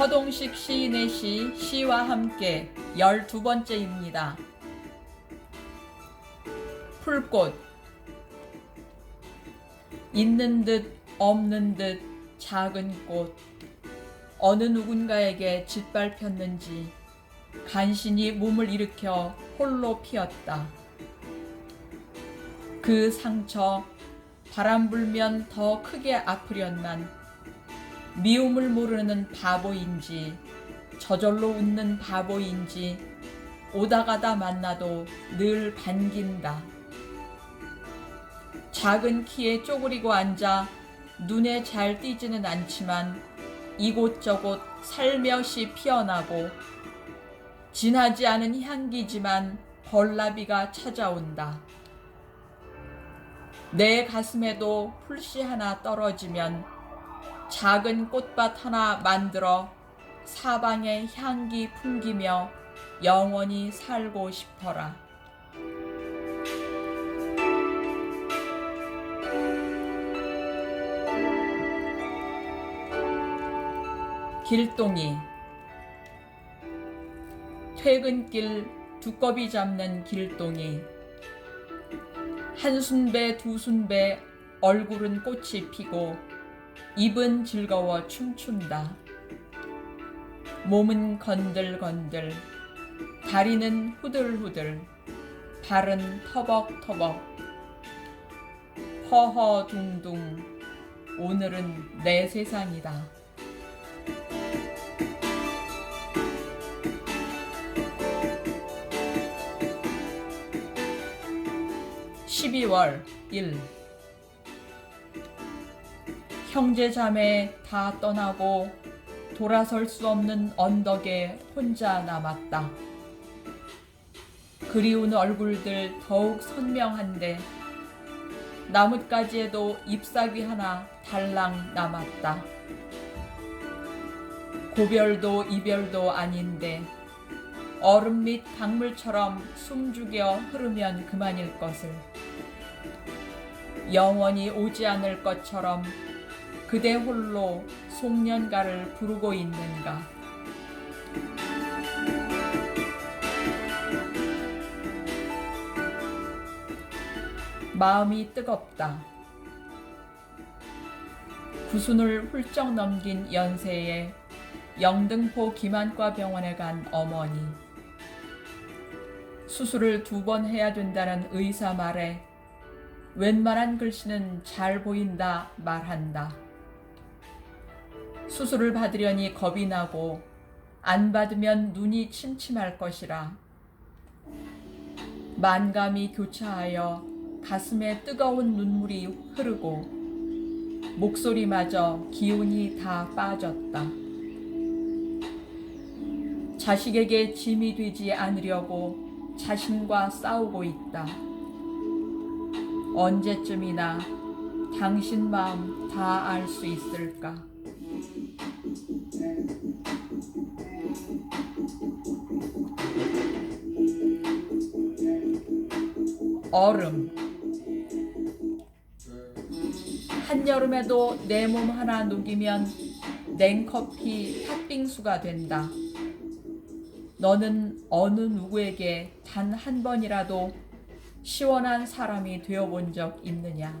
허동식 시인의 시 시와 함께 열두 번째입니다. 풀꽃 있는 듯 없는 듯 작은 꽃 어느 누군가에게 짓밟혔는지 간신히 몸을 일으켜 홀로 피었다. 그 상처 바람 불면 더 크게 아프련만 미움을 모르는 바보인지 저절로 웃는 바보인지 오다 가다 만나도 늘 반긴다. 작은 키에 쪼그리고 앉아 눈에 잘 띄지는 않지만 이곳저곳 살며시 피어나고 진하지 않은 향기지만 벌나비가 찾아온다. 내 가슴에도 풀씨 하나 떨어지면 작은 꽃밭 하나 만들어 사방에 향기 풍기며 영원히 살고 싶어라. 길동이 퇴근길 두꺼비 잡는 길동이 한 순배 두 순배 얼굴은 꽃이 피고 입은 즐거워 춤춘다. 몸은 건들건들 다리는 후들후들 발은 터벅터벅 허허둥둥 오늘은 내 세상이다. 12월 1 형제 자매 다 떠나고 돌아설 수 없는 언덕에 혼자 남았다. 그리운 얼굴들 더욱 선명한데 나뭇가지에도 잎사귀 하나 달랑 남았다. 고별도 이별도 아닌데 얼음 및 강물처럼 숨죽여 흐르면 그만일 것을 영원히 오지 않을 것처럼 그대 홀로 송년가를 부르고 있는가 마음이 뜨겁다. 구순을 훌쩍 넘긴 연세에 영등포 기만과 병원에 간 어머니. 수술을 두 번 해야 된다는 의사 말에 웬만한 글씨는 잘 보인다 말한다. 수술을 받으려니 겁이 나고 안 받으면 눈이 침침할 것이라. 만감이 교차하여 가슴에 뜨거운 눈물이 흐르고 목소리마저 기운이 다 빠졌다. 자식에게 짐이 되지 않으려고 자신과 싸우고 있다. 언제쯤이나 당신 마음 다 알 수 있을까? 얼음 한여름에도 내 몸 하나 녹이면 냉커피 팥빙수가 된다. 너는 어느 누구에게 단 한 번이라도 시원한 사람이 되어본 적 있느냐?